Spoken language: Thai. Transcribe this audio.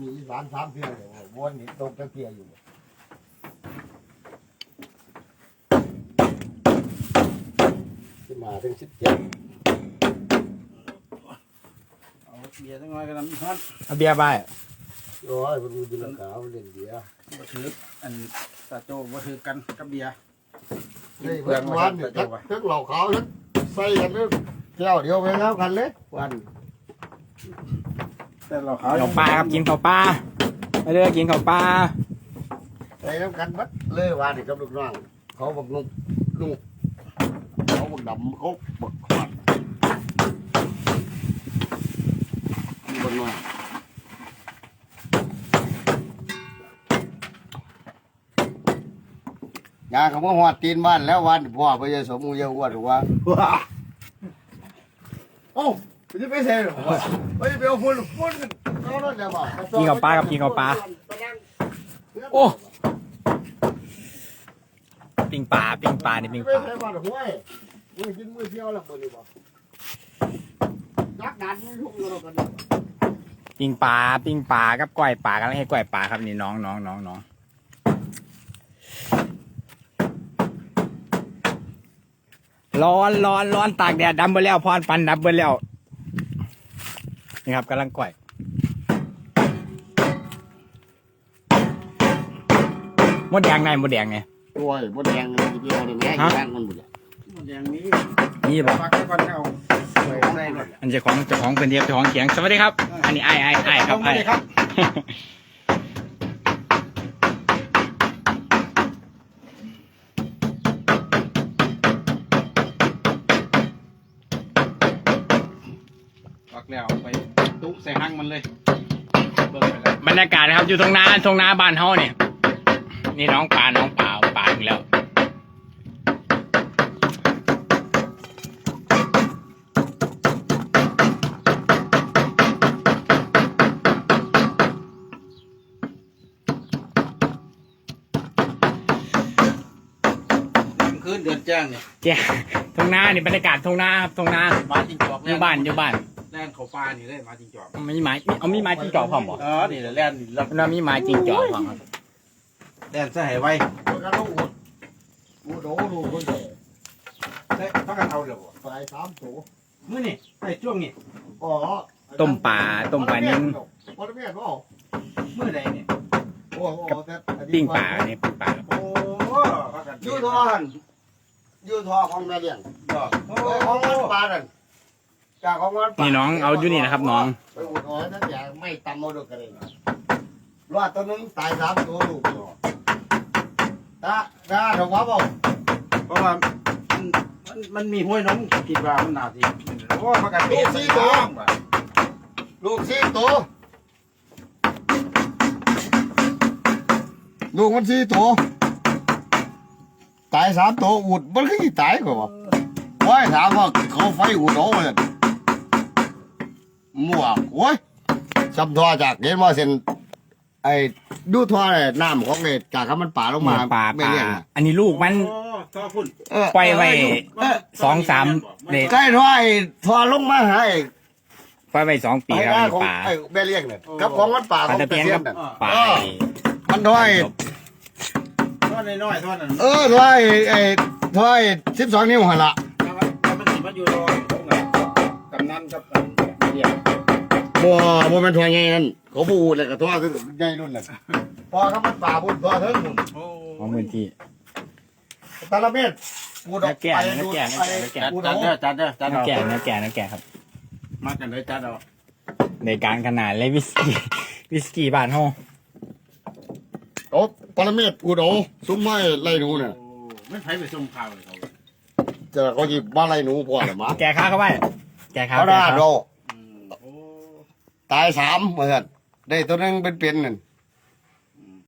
อยู่นี่อีสานสามเพียงเลยวนนี่ตรงจังเพียอยู่ที่มาถึงสิบเจ็ดเอาเบียร์จังน้อยก็น้ำฮอนเอาเบียร์ไปโอ้ยมันดูดีลังกาเล่นเบียร์บ่ถืออันตาโจบ่ถือกันกับเบียร์เฮ้ยเมื่อวานเนี่ยทั้งทั้งเหล่าขาวทั้งใส่กันเลยแก้วเดียวไปแล้วกันเลยวัน แต่เราเขาข้าวปลาครับกินข้าวปลาไปเด้อกินข้าวปลาใส่น้ำกันบัดเลยวันนี่กับลูกน้องเขาบอกลุงลุงเขาบอกดำเขาบอกขวดมีบนน้อยยาเขามาหอดตีนบ้านแล้ววันพ่อไปยสมมูยอ้วนหรือว่า โอ้าจะไปเซ่หรอวะไปไปเอาฝุ่นฝุ่นเขาแล้วเดี๋ยวบอกกินข้าวปลาครับกินข้าวปลาโอ้ปิ้งปลาปิ้งปลานี่ปิ้งไปปลาใส่บ้านห้วยมือกินมือเที่ยวแล้วคนนี้บ่ยักษ์ดันไม่ยุ่งกับเรากันนะปิ้งปลาปิ้งปลากับก้อยปลากันให้ก้อยปลาครับนี่น้องน้องน้องน้องร้อนร้อนร้อนตากแดดดำไปแล้วพรปันดำไปแล้ว นี่ครับกำลังก้อยมดแดงในมดแดงไงโอ้ยบดแดงเลยทีเดียวเลยแม่ฮะแดงมันหมดเลยมันอย่างนี้นี่บอกปักไว้ก่อนเอาไว้ได้เลยอันเจ้าของเจ้าของเป็นเดียบเจ้าของเขียงสวัสดีครับ อันนี้ไอ้ไอ้ไอ้ครับไอ้ ครับ ปักแล้วเอาไปตุ้ใส่หั่งมันเลยเบิ่งไปแล้วบรรยากาศนะครับอยู่ตรงนาตรงนาบ้านเฮาเนี่ยนี่น้องปลาน้องปลาปลาอีกแล้ว กลางคืนเดือนแจ้งเนี่ย เจ้าตรงนานี่บรรยากาศตรงนาครับตรงนาหมาจิงจอกอยู่บ้านอยู่บ้านแล่นเขาปลานี่เลยหมาจิงจอกมีไม้เอามีไม้จิ้งจอกพร้อมบ่อ๋อนี่แหละแล่นนี่รับมันว่ามีไม้จิ้งจอกพร้อมครับแล่นใส่ให้ไว้มันก็ต้องอุดอุดโอ้ลูกคนเดียวใส่พักกันเอาเดี๋ยวบ่ใส่สามตัวมื้อนี่ใส่ช่วงนี้อ๋อต้มปลาต้มปลานิ่มวันเมียนเปล่ามื้อใดเนี่ยโอ้โหแต่อันนี้ปิ้งปลาเนี่ยปิ้งปลาโอ้พักกันยูทอนยูทอของแม่เลี้ยงบ่โอ้โอ้ยของมันปลานั่น จากของมันปลานี่น้องเอาอยู่นี่นะครับน้อง ไปอุดหอยนั่นอย่างไม่ตำเอาดอกกันเลยรอดตัวหนึงตายสามตัวลูกเนาะตาตาถูกว่าเปล่าเพราะว่ามันมันมันมีห้วยน้องคิดว่ามันน่าสิโอ้พักกันลูกสี่ตัวลูกสี่ตัวลูกมันสี่ตัวตายสามตัวอุดมันคือสิตายกว่าบ่โอ้ยถามว่าเขาไฟอุดเอาเลย มั่วโอ้ยจำทอจากเห็นว่าเส้นไอ้ดูทอเลยน้ำของเนี่ยจากข้ามันป่าลงมาเนี่ยปลาปไม่ลาเลี้ยงน่ะอันนี้ลูกมันโอ้ต่อพุ่นเออปล่อยไว้สองสามเด็กใกล้ทอไอ้ทอลงมาให้ปล่อยไว้สองปีไอ้ครับหน้านี่ของปลาไอ้แม่เลี้ยงเนี่ยกับของมันป่าปขลาองตะตะเพียนเพียกันบน่ะปลาเออ มันทอยท่อนน้อยๆท่อนนั้นเออทอยไอ้ทอยสิบสองนิ้วหันละ แล้วมันแล้วมันสิมาอยู่รอของไงกำนันกับ เดียวบ่บ่แม่นทอยใหญ่นั่นเขาพูดเลยกับทอยคือใหญ่รุ่นนั่นพอเขามันป่าพุ่นทอเถิงพุ่นโอ้ของพื้นที่ตะละเม็ดปูดออกนักแก่ไปนักดูแก่นักไปแก่จัดปูดจัอดอกเด้อจัดเด้อจัดน้ำเอาแก่น้ำแก่น้ำแก่ครับ มากันเลยจัดเอาในการขนาดเลยวิสกี้ วิสกี้บ้านเฮาโอ้ปรเมศปูดออกซุ้มไม้ไล่หนูเนี่ยโอ้ไม่ไผไปส่งข่าวเลยเขาเจอเขาหยิบมาไล่หนูพอละมาแก่ข้าเข้าไปแก่ข้าเขาแก่ด่าข้าโดอืมโอ้ ตายสามเหมือนกันได้ตัวนึงเป็นเป็นนั่น